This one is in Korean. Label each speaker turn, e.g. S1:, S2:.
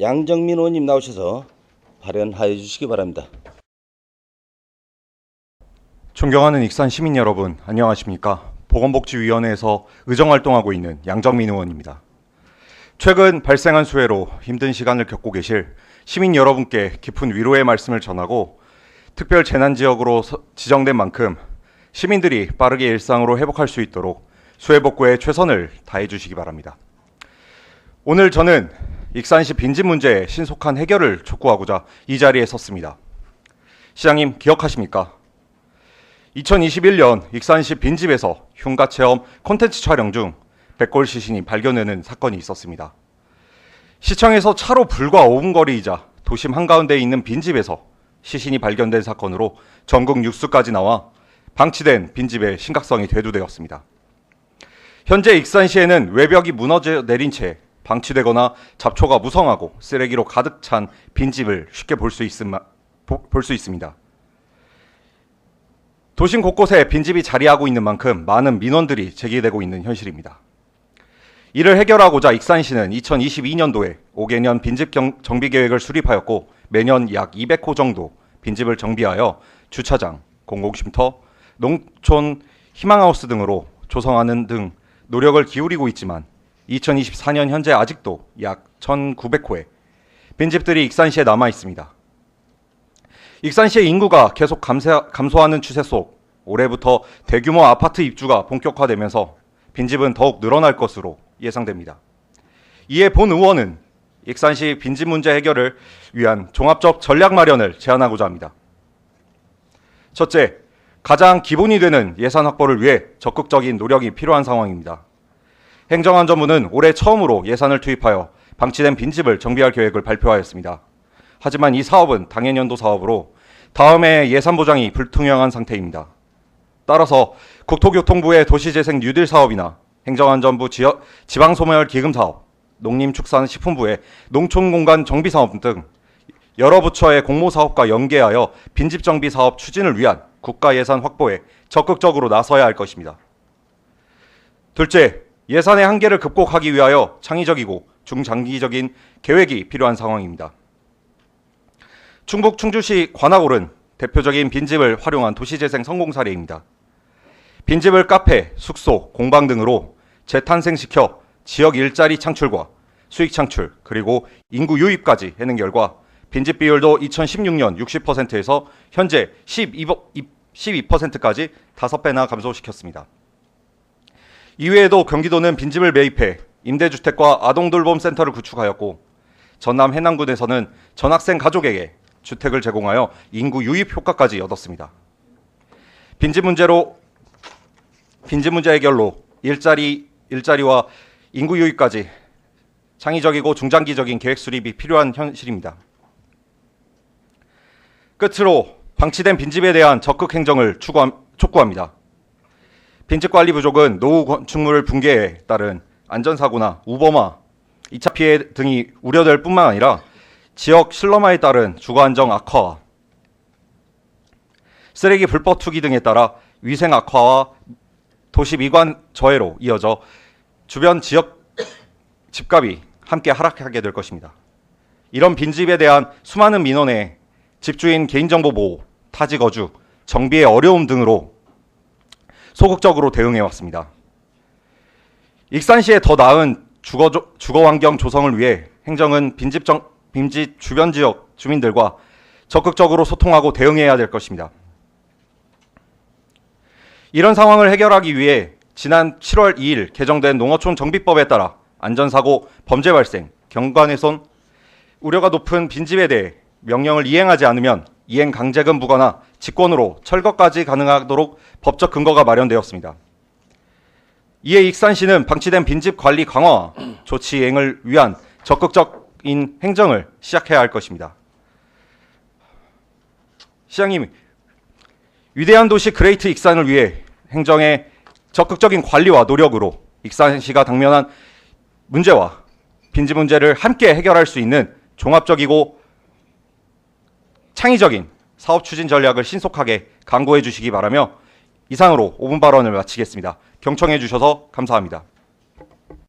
S1: 양정민 의원님 나오셔서 발언하여 주시기 바랍니다.
S2: 존경하는 익산 시민 여러분, 안녕하십니까? 보건복지위원회에서 의정활동하고 있는 양정민 의원입니다. 최근 발생한 수해로 힘든 시간을 겪고 계실 시민 여러분께 깊은 위로의 말씀을 전하고 특별 재난 지역으로 서- 지정된 만큼 시민들이 빠르게 일상으로 회복할 수 있도록 수해 복구에 최선을 다해 주시기 바랍니다. 오늘 저는 익산시 빈집 문제의 신속한 해결을 촉구하고자 이 자리에 섰습니다. 시장님 기억하십니까? 2021년 익산시 빈집에서 흉가 체험 콘텐츠 촬영 중 백골 시신이 발견되는 사건이 있었습니다. 시청에서 차로 불과 5분 거리이자 도심 한가운데에 있는 빈집에서 시신이 발견된 사건으로 전국 뉴스까지 나와 방치된 빈집의 심각성이 대두되었습니다. 현재 익산시에는 외벽이 무너져 내린 채 방치되거나 잡초가 무성하고 쓰레기로 가득 찬 빈집을 쉽게 볼 수 있습니다. 도심 곳곳에 빈집이 자리하고 있는 만큼 많은 민원들이 제기되고 있는 현실입니다. 이를 해결하고자 익산시는 2022년도에 5개년 빈집 경- 정비 계획을 수립하였고 매년 약 200호 정도 빈집을 정비하여 주차장, 공공쉼터, 농촌 희망하우스 등으로 조성하는 등 노력을 기울이고 있지만 2024년 현재 아직도 약 1,900호의 빈집들이 익산시에 남아 있습니다. 익산시의 인구가 계속 감세, 감소 하는 추세 속 올해부터 대규모 아파트 입주가 본격화되면서 빈집은 더욱 늘어날 것으로 예상됩니다. 이에 본 의원은 익산시 빈집 문제 해결을 위한 종합적 전략 마련을 제안하고자 합니다. 첫째, 가장 기본이 되는 예산 확보를 위해 적극적인 노력이 필요한 상황입니다. 행정안전부는 올해 처음으로 예산을 투입하여 방치된 빈집을 정비할 계획을 발표하였습니다. 하지만 이 사업은 당해년도 사업으로 다음해 예산 보장이 불투명한 상태입니다. 따라서 국토교통부의 도시재생 뉴딜 사업이나 행정안전부 지역, 지방소멸 기금 사업, 농림축산식품부의 농촌공간 정비 사업 등 여러 부처의 공모 사업과 연계하여 빈집 정비 사업 추진을 위한 국가 예산 확보에 적극적으로 나서야 할 것입니다. 둘째, 예산의 한계를 극복하기 위하여 창의적이고 중장기적인 계획이 필요한 상황입니다. 충북 충주시 관악골은 대표적인 빈집을 활용한 도시재생 성공 사례입니다. 빈집을 카페, 숙소, 공방 등으로 재탄생시켜 지역 일자리 창출과 수익 창출 그리고 인구 유입까지 해낸 결과 빈집 비율도 2016년 60%에서 현재 12%까지 5배나 감소시켰습니다. 이외에도 경기도는 빈집을 매입해 임대주택과 아동돌봄 센터를 구축하였고 전남 해남군에서는 전학생 가족에게 주택을 제공하여 인구 유입 효과까지 얻었습니다. 빈집 문제로 빈집 문제 해결로 일자리 일자리와 인구 유입까지 창의적이고 중장기적인 계획 수립이 필요한 현실입니다. 끝으로 방치된 빈집에 대한 적극 행정을 추구함, 촉구합니다. 빈집 관리 부족은 노후 건축물 붕괴에 따른 안전사고나 우범화, 2차 피해 등이 우려될 뿐만 아니라 지역 실러마에 따른 주거 안정 악화와 쓰레기 불법 투기 등에 따라 위생 악화와 도시 미관 저해로 이어져 주변 지역 집값이 함께 하락하게 될 것입니다. 이런 빈집에 대한 수많은 민원에 집주인 개인정보 보호, 타지 거주, 정비의 어려움 등으로 소극적으로 대응해 왔습니다. 익산시의 더 나은 주거, 조- 주거 환경 조성을 위해 행정은 빈집, 정, 빈집 주변 지역 주민들과 적극적으로 소통하고 대응해야 될 것입니다. 이런 상황을 해결하기 위해 지난 7월 2일 개정된 농어촌 정비법에 따라 안전사고, 범죄 발생, 경관훼손, 우려가 높은 빈집에 대해 명령을 이행하지 않으면 이행 강제금 부과나 직권으로 철거까지 가능하도록 법적 근거가 마련되었습니다. 이에 익산시는 방치된 빈집 관리 강화 조치 이행을 위한 적극적인 행정을 시작해야 할 것입니다. 시장님, 위대한 도시 그레이트 익산을 위해 행정의 적극적인 관리와 노력으로 익산시가 당면한 문제와 빈집 문제를 함께 해결할 수 있는 종합적이고 창의적인 사업 추진 전략을 신속하게 강구해 주시기 바라며 이상으로 5분 발언을 마치겠습니다. 경청해 주셔서 감사합니다.